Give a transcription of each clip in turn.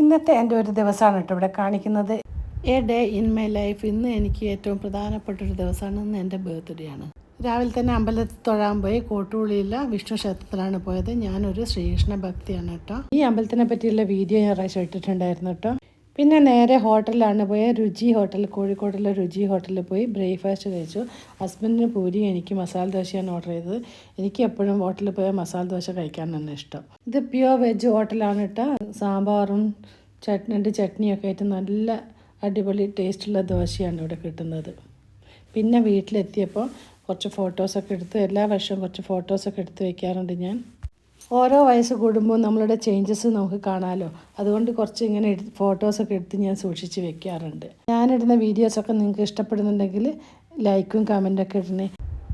ഇന്നത്തെ എന്റെ ഒരു ദിവസമാണ് കേട്ടോ ഇവിടെ കാണിക്കുന്നത്. A day in my life ഇന്ന് എനിക്ക് ഏറ്റവും പ്രധാനപ്പെട്ട ഒരു ദിവസമാണ് ഇന്ന് എന്റെ ബർത്ത്ഡേ ആണ്. രാവിലെ തന്നെ അമ്പലത്തിൽ തൊഴാൻ പോയി കോട്ടുകുളിയില്ല വിഷ്ണു ക്ഷേത്രത്തിലാണ് പോയത്. ഞാനൊരു ശ്രീകൃഷ്ണ ഭക്തിയാണ് കേട്ടോ. ഈ അമ്പലത്തിനെ പറ്റിയുള്ള വീഡിയോ ഞാൻ പ്രാവശ്യം ഇട്ടിട്ടുണ്ടായിരുന്നു കേട്ടോ. പിന്നെ നേരെ ഹോട്ടലിലാണ് പോയത് രുചി ഹോട്ടൽ കോഴിക്കോടുള്ള രുചി ഹോട്ടലിൽ പോയി ബ്രേക്ക്ഫാസ്റ്റ് കഴിച്ചു. ഹസ്ബൻഡിന് പൂരി എനിക്ക് മസാല ദോശയാണ് ഓർഡർ ചെയ്തത്. എനിക്ക് എപ്പോഴും ഹോട്ടലിൽ പോയാൽ മസാല ദോശ കഴിക്കാൻ കഴിക്കാനാണ് ഇഷ്ടം. ഇത് പ്യുവർ വെജ് ഹോട്ടലാണ് കേട്ടോ. സാമ്പാറും ചട്നി രണ്ട് ചട്നിയൊക്കെ ആയിട്ട് നല്ല അടിപൊളി ടേസ്റ്റുള്ള ദോശയാണ് ഇവിടെ കിട്ടുന്നത്. പിന്നെ വീട്ടിലെത്തിയപ്പോൾ കുറച്ച് ഫോട്ടോസൊക്കെ എടുത്ത് എല്ലാ വർഷവും കുറച്ച് ഫോട്ടോസൊക്കെ എടുത്ത് വയ്ക്കാറുണ്ട് ഞാൻ. ഓരോ വയസ്സ് കൂടുമ്പോൾ നമ്മളുടെ ചേഞ്ചസ് നമുക്ക് കാണാമല്ലോ അതുകൊണ്ട് കുറച്ച് ഇങ്ങനെ ഫോട്ടോസൊക്കെ എടുത്ത് ഞാൻ സൂക്ഷിച്ച് വെക്കാറുണ്ട്. ഞാനിടുന്ന വീഡിയോസൊക്കെ നിങ്ങൾക്ക് ഇഷ്ടപ്പെടുന്നുണ്ടെങ്കിൽ ലൈക്കും കമന്റൊക്കെ ഇടണേ.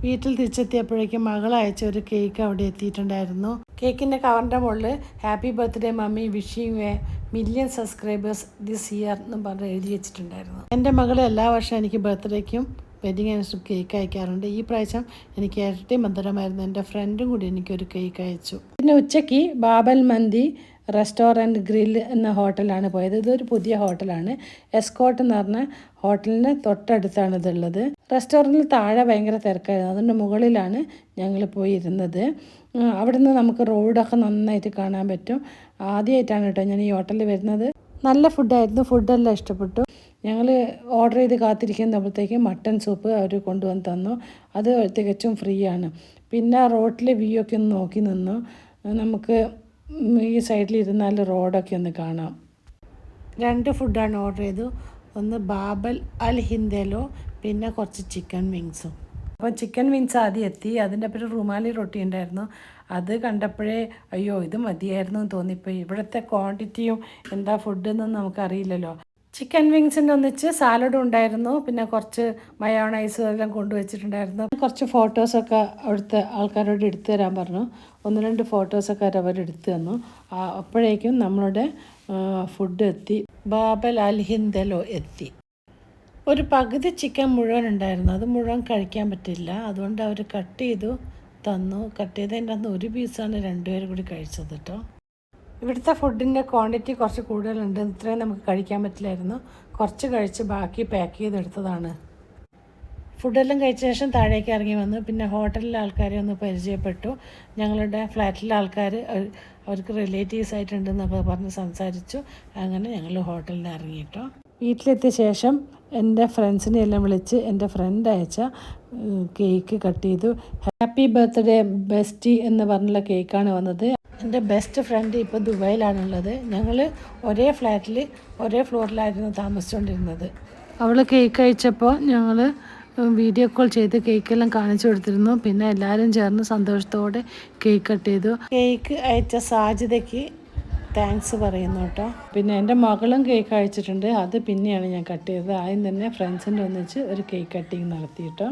വീട്ടിൽ തിരിച്ചെത്തിയപ്പോഴേക്കും മകൾ അയച്ച ഒരു കേക്ക് അവിടെ എത്തിയിട്ടുണ്ടായിരുന്നു. കേക്കിന്റെ കവറിന്റെ മുകളിൽ happy birthday mummy wishing a million subscribers this year എന്നും പറഞ്ഞ് എഴുതി വെച്ചിട്ടുണ്ടായിരുന്നു. എന്റെ മകൾ എല്ലാ വർഷവും എനിക്ക് ബർത്ത്ഡേക്കും വെഡിങ് ആനിവേഴ്സറി കേക്ക് അയക്കാറുണ്ട്. ഈ പ്രാവശ്യം എനിക്ക് ഇരട്ടി മധുരമായിരുന്നു എന്റെ ഫ്രണ്ടും കൂടി എനിക്കൊരു കേക്ക് അയച്ചു. പിന്നെ ഉച്ചയ്ക്ക് ബാബൽ മന്തി റെസ്റ്റോറന്റ് ഗ്രിൽ എന്ന ഹോട്ടലാണ് പോയത്. ഇതൊരു പുതിയ ഹോട്ടലാണ്. എസ്കോട്ട് എന്ന് പറഞ്ഞ ഹോട്ടലിന് തൊട്ടടുത്താണ് ഇതുള്ളത്. റെസ്റ്റോറന്റിൽ താഴെ ഭയങ്കര തിരക്കായിരുന്നു. അതിന്റെ മുകളിലാണ് ഞങ്ങൾ പോയിരുന്നത്. അവിടെ നിന്ന് നമുക്ക് റോഡൊക്കെ നന്നായിട്ട് കാണാൻ പറ്റും. ആദ്യമായിട്ടാണ് കേട്ടോ ഞാൻ ഈ ഹോട്ടലിൽ വരുന്നത്. നല്ല ഫുഡായിരുന്നു. ഫുഡെല്ലാം ഇഷ്ടപ്പെട്ടു. ഞങ്ങൾ ഓർഡർ ചെയ്ത് കാത്തിരിക്കുന്നപ്പോഴത്തേക്കും മട്ടൻ സൂപ്പ് അവർ കൊണ്ടുവന്ന് തന്നു. അത് തികച്ചും ഫ്രീ ആണ്. പിന്നെ റോഡിലെ വ്യൂ ഒക്കെ ഒന്ന് നോക്കി നിന്നു. നമുക്ക് ഈ സൈഡിൽ ഇരുന്നാൽ റോഡൊക്കെ ഒന്ന് കാണാം. രണ്ട് ഫുഡാണ് ഓർഡർ ചെയ്തു. ഒന്ന് ബാബൽ അൽ ഹിന്ദലോ പിന്നെ കുറച്ച് ചിക്കൻ വിങ്സും അപ്പോൾ ചിക്കൻ വിങ്സ് ആദ്യം എത്തി. അതിന്റെ പേര് റുമാലി റൊട്ടി ഉണ്ടായിരുന്നു. അത് കണ്ടപ്പോഴേ അയ്യോ ഇത് മതിയായിരുന്നു എന്ന് തോന്നിപ്പോയി ഇവിടുത്തെ ക്വാണ്ടിറ്റിയും എന്താ ഫുഡ് എന്നൊന്നും നമുക്കറിയില്ലല്ലോ. ചിക്കൻ വിങ്സിന്റെ ഒന്നിച്ച് സാലഡും ഉണ്ടായിരുന്നു. പിന്നെ കുറച്ച് മയോണൈസും എല്ലാം കൊണ്ടുവച്ചിട്ടുണ്ടായിരുന്നു. കുറച്ച് ഫോട്ടോസൊക്കെ അവിടുത്തെ ആൾക്കാരോട് എടുത്തു തരാൻ പറഞ്ഞു. ഒന്ന് രണ്ട് ഫോട്ടോസൊക്കെ അവർ എടുത്തു തന്നു. അപ്പോഴേക്കും നമ്മളുടെ ഫുഡ് എത്തി. ബാബൽ അൽ ഹിന്ദലോ എത്തി. ഒരു പകുതി ചിക്കൻ മുഴുവൻ ഉണ്ടായിരുന്നു. അത് മുഴുവൻ കഴിക്കാൻ പറ്റില്ല. അതുകൊണ്ട് അവർ കട്ട് ചെയ്തു തന്നു. കട്ട് ചെയ്തതിന്റെ അന്ന് ഒരു പീസാണ് രണ്ടുപേരും കൂടി കഴിച്ചത് കേട്ടോ ഇവിടുത്തെ ഫുഡിന്റെ ക്വാണ്ടിറ്റി കുറച്ച് കൂടുതലുണ്ട്. ഇത്രയും നമുക്ക് കഴിക്കാൻ പറ്റില്ലായിരുന്നു. കുറച്ച് കഴിച്ച് ബാക്കി പാക്ക് ചെയ്തെടുത്തതാണ്. ഫുഡെല്ലാം കഴിച്ച ശേഷം താഴേക്ക് ഇറങ്ങി വന്നു. പിന്നെ ഹോട്ടലിലെ ആൾക്കാരെ ഒന്ന് പരിചയപ്പെട്ടു. ഞങ്ങളുടെ ഫ്ലാറ്റിലെ ആൾക്കാർ അവർക്ക് റിലേറ്റീവ്സ് ആയിട്ടുണ്ടെന്നൊക്കെ പറഞ്ഞ് സംസാരിച്ചു. അങ്ങനെ ഞങ്ങൾ ഹോട്ടലിൽ ഇറങ്ങിയിട്ടോ. വീട്ടിലെത്തിയ ശേഷം എന്റെ ഫ്രണ്ട്സിനെ എല്ലാം വിളിച്ച് എന്റെ ഫ്രണ്ട് അയച്ച കേക്ക് കട്ട് ചെയ്തു. ഹാപ്പി ബർത്ത്ഡേ ബെസ്റ്റി എന്ന് പറഞ്ഞുള്ള കേക്കാണ് വന്നത്. എന്റെ ബെസ്റ്റ് ഫ്രണ്ട് ഇപ്പോൾ ദുബായിലാണുള്ളത്. ഞങ്ങൾ ഒരേ ഫ്ലാറ്റിൽ ഒരേ ഫ്ലോറിലായിരുന്നു താമസിച്ചുകൊണ്ടിരുന്നത്. അവൾ കേക്ക് കഴിച്ചപ്പോൾ ഞങ്ങൾ വീഡിയോ കോൾ ചെയ്ത് കേക്കെല്ലാം കാണിച്ചു കൊടുത്തിരുന്നു. പിന്നെ എല്ലാവരും ചേർന്ന് സന്തോഷത്തോടെ കേക്ക് കട്ട് ചെയ്തു. കേക്ക് അയച്ച സാധ്യതയ്ക്ക് താങ്ക്സ് പറയുന്നു കേട്ടോ. പിന്നെ എന്റെ മകളും കേക്ക് അയച്ചിട്ടുണ്ട്. അത് പിന്നെയാണ് ഞാൻ കട്ട് ചെയ്തത്. ആദ്യം തന്നെ ഫ്രണ്ട്സിന്റെ ഒന്നിച്ച് ഒരു കേക്ക് കട്ടിങ് നടത്തി കേട്ടോ.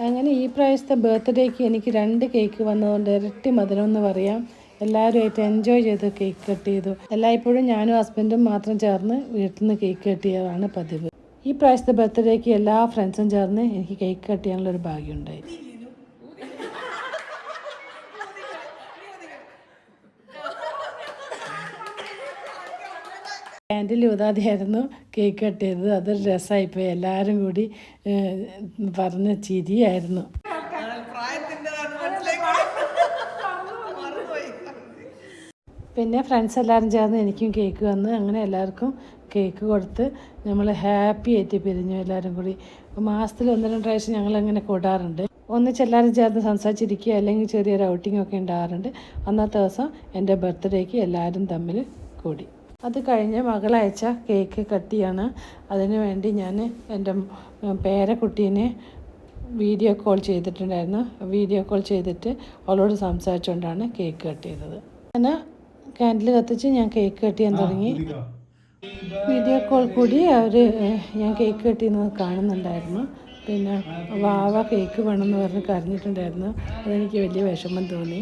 അങ്ങനെ ഈ പ്രാവശ്യത്തെ ബർത്ത്ഡേക്ക് എനിക്ക് രണ്ട് കേക്ക് വന്നതുകൊണ്ട് ഇരട്ടി മധുരം എന്ന് പറയാം. എല്ലാവരുമായിട്ട് എൻജോയ് ചെയ്ത് കേക്ക് കട്ട് ചെയ്തു. എല്ലായ്പ്പോഴും ഞാനും ഹസ്ബൻഡും മാത്രം ചേർന്ന് വീട്ടിൽ നിന്ന് കേക്ക് കട്ട് ചെയ്യാറാണ് പതിവ്. ഈ പ്രാവശ്യത്തെ ബർത്ത്ഡേക്ക് എല്ലാ ഫ്രണ്ട്സും ചേർന്ന് എനിക്ക് കേക്ക് കട്ട് ചെയ്യാനുള്ള ഒരു ഭാഗ്യമുണ്ടായി ക്യാൻഡിൽ ഊതാതെയായിരുന്നു കേക്ക് കട്ട് ചെയ്തത്. അതൊരു രസമായിപ്പോയി എല്ലാവരും കൂടി പറഞ്ഞ ചിരിയായിരുന്നു. പിന്നെ ഫ്രണ്ട്സ് എല്ലാവരും ചേർന്ന് എനിക്കും കേക്ക് വന്ന് അങ്ങനെ എല്ലാവർക്കും കേക്ക് കൊടുത്ത് നമ്മൾ ഹാപ്പി ആയിട്ട് പിരിഞ്ഞു എല്ലാവരും കൂടി. മാസത്തിൽ ഒന്ന് രണ്ട് പ്രാവശ്യം ഞങ്ങൾ അങ്ങനെ കൂടാറുണ്ട്. ഒന്നിച്ച് എല്ലാവരും ചേർന്ന് സംസാരിച്ചിരിക്കുക അല്ലെങ്കിൽ ചെറിയൊരു ഔട്ടിംഗ് ഒക്കെ ഉണ്ടാകാറുണ്ട് അന്നത്തെ ദിവസം എന്റെ ബർത്ത്ഡേക്ക് എല്ലാവരും തമ്മിൽ കൂടി. അത് കഴിഞ്ഞ് മകളയച്ച കേക്ക് കട്ടിയാണ്. അതിനു വേണ്ടി ഞാൻ എന്റെ പേരക്കുട്ടീനെ വീഡിയോ കോൾ ചെയ്തിട്ടുണ്ടായിരുന്നു. വീഡിയോ കോൾ ചെയ്തിട്ട് അവളോട് സംസാരിച്ചുകൊണ്ടാണ് കേക്ക് കട്ട് ചെയ്തത്. അങ്ങനെ ക്യാൻഡിൽ കത്തിച്ച് ഞാൻ കേക്ക് കട്ട് ചെയ്യാൻ തുടങ്ങി. വീഡിയോ കോൾ കൂടി അവർ ഞാൻ കേക്ക് കട്ട് ചെയ്യുന്നത് കാണുന്നുണ്ടായിരുന്നു. പിന്നെ വാവ കേക്ക് വേണമെന്ന് പറഞ്ഞ് കരഞ്ഞിട്ടുണ്ടായിരുന്നു. അതെനിക്ക് വലിയ വിഷമം തോന്നി.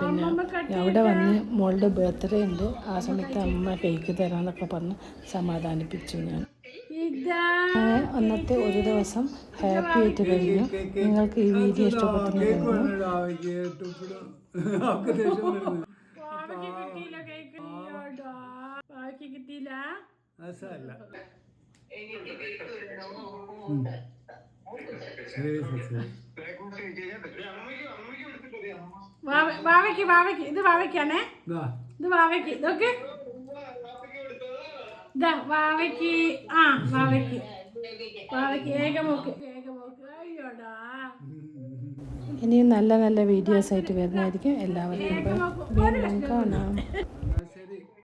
പിന്നെ അവിടെ വന്ന് മോളുടെ ബർത്ത്ഡേ ഉണ്ട്. ആ സമയത്ത് അമ്മ കേക്ക് തരാമെന്നൊക്കെ പറഞ്ഞ് സമാധാനിപ്പിച്ചു ഞാൻ. അന്നത്തെ ഒരു ദിവസം ഹാപ്പി ആയിട്ട് കഴിഞ്ഞു. നിങ്ങൾക്ക് ഈ വീഡിയോ ഇഷ്ടപ്പെട്ടു കിട്ടിയില്ല എനിക്ക് കേക്ക് വാവയ്ക്ക് വാവയ്ക്ക് ഇത് വാവയ്ക്കാണേ. ഇതാ ഇത് വാവയ്ക്ക് ഇതൊക്കെ? ഇതാ വാവയ്ക്ക് ആ വാവയ്ക്ക്. വാവയ്ക്ക് ഏകമോക്ക് ഏകമോക്ക്. അയ്യോടാ. ഇനിയും നല്ല നല്ല വീഡിയോസ് ആയിട്ട് വരുന്നതായിരിക്കും. എല്ലാവർക്കും വീണ്ടും കാണാം.